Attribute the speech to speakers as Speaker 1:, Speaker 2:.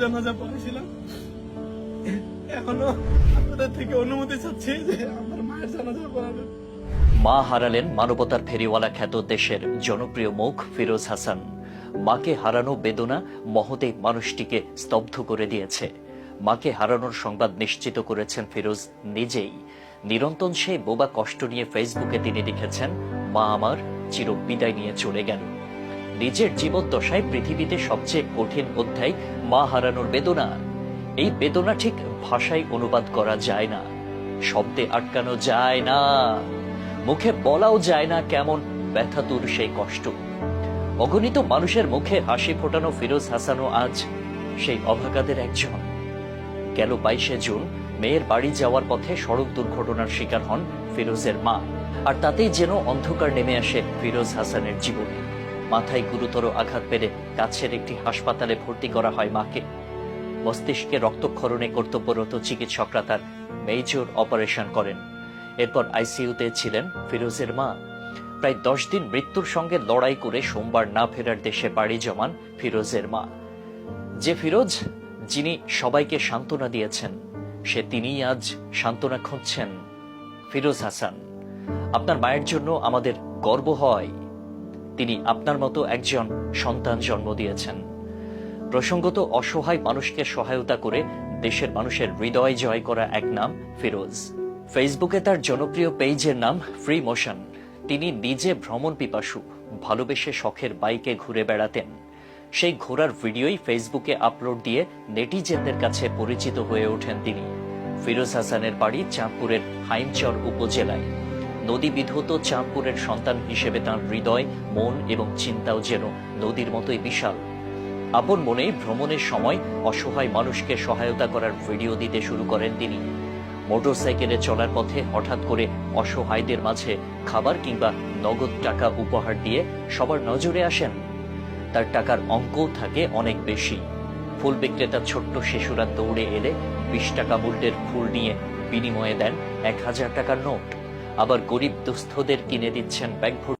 Speaker 1: জানাজা পড়েছিলাম। এখনও আপনাদের থেকে অনুমতি চাচ্ছি যে আমার মায়ের জানাজা পড়াবেন
Speaker 2: মা হারালেন মানবতার ফেরিওয়ালা খ্যাত দেশের জনপ্রিয় মুখ ফিরোজ হাসান। মাকে হারানো বেদনা মহতে মানুষটিকে স্তব্ধ করে দিয়েছে। মাকে হারানোর সংবাদ নিশ্চিত করেছেন ফিরোজ নিজেই। নিরন্তন সেই বোবা কষ্ট নিয়ে ফেসবুকে তিনি লিখেছেন, মা আমার চির বিদায় নিয়ে চলে গেল। নিজের জীবদ্দশায় পৃথিবীতে সবচেয়ে কঠিন অধ্যায় মা হারানোর বেদনা। এই বেদনা ঠিক ভাষায় অনুবাদ করা যায় না। শব্দে আটকানো যায় না। মুখে বলাও যায় না কেমন ব্যথাতুর সেই কষ্ট। অগণিত মানুষের মুখে হাসি ফোটানো ফিরোজ হাসানও আজ সেই অভাগাদের একজন। গেল বাইশে জুন, মেয়ের বাড়ি যাওয়ার পথে সড়ক দুর্ঘটনার শিকার হন ফিরোজের মা। আর তাতেই যেন অন্ধকার নেমে আসে ফিরোজ হাসানের জীবনে। মাথায় গুরুতর আঘাত পেলে কাছের একটি হাসপাতালে ভর্তি করা হয় মাকে। মস্তিষ্কে রক্তক্ষরণে কর্তব্যরত চিকিৎসকরা তার মেজর অপারেশন করেন। এরপর আইসিইউতে ছিলেন ফিরোজের মা। প্রায় দশ দিন মৃত্যুর সঙ্গে লড়াই করে সোমবার না ফেরার দেশে বাড়ি জমান ফিরোজের মা। যে ফিরোজ, যিনি সবাইকে সান্ত্বনা দিয়েছেন, সে তিনিই আজ সান্ত্বনা খুঁজছেন। ফিরোজ হাসান, আপনার মায়ের জন্য আমাদের গর্ব হয়। তিনি আপনার মতো একজন সন্তান জন্ম দিয়েছেন। প্রসঙ্গত, অসহায় মানুষকে সহায়তা করে দেশের মানুষের হৃদয় জয় করা এক নাম ফিরোজ। ফেসবুকে তার জনপ্রিয় পেজের নাম ফ্রি মোশন তিনি নিজে ভ্রমণ পিপাসু, ভালোবেসে শখের বাইকে ঘুরে বেড়াতেন। সেই ঘোরার ভিডিওই ফেসবুকে আপলোড দিয়ে নেটিজেনদের কাছে পরিচিত হয়ে ওঠেন তিনি। ফিরোজ হাসানের বাড়ি চাঁদপুরের হাইমচর উপজেলায়। নদী বিধৌত চাঁদপুরের সন্তান হিসেবে তাঁর হৃদয়, মন এবং চিন্তাও যেন নদীর মতোই বিশাল। আপন মনেই ভ্রমণের সময় অসহায় মানুষকে সহায়তা করার ভিডিও দিতে শুরু করেন তিনি। মোটরসাইকেলে চলার পথে হঠাৎ করে অসহায়দের মাঝে খাবার কিংবা নগদ টাকা উপহার দিয়ে সবার নজরে আসেন। তার টাকার অঙ্কও থাকে অনেক বেশি। ফুল বিক্রেতা ছোট্ট শিশুরা দৌড়ে এলে বিশ টাকা মূল্যের ফুল নিয়ে বিনিময়ে দেন এক হাজার টাকার নোট। আবার গরিব দুস্থদের কিনে দিচ্ছেন ভর্তি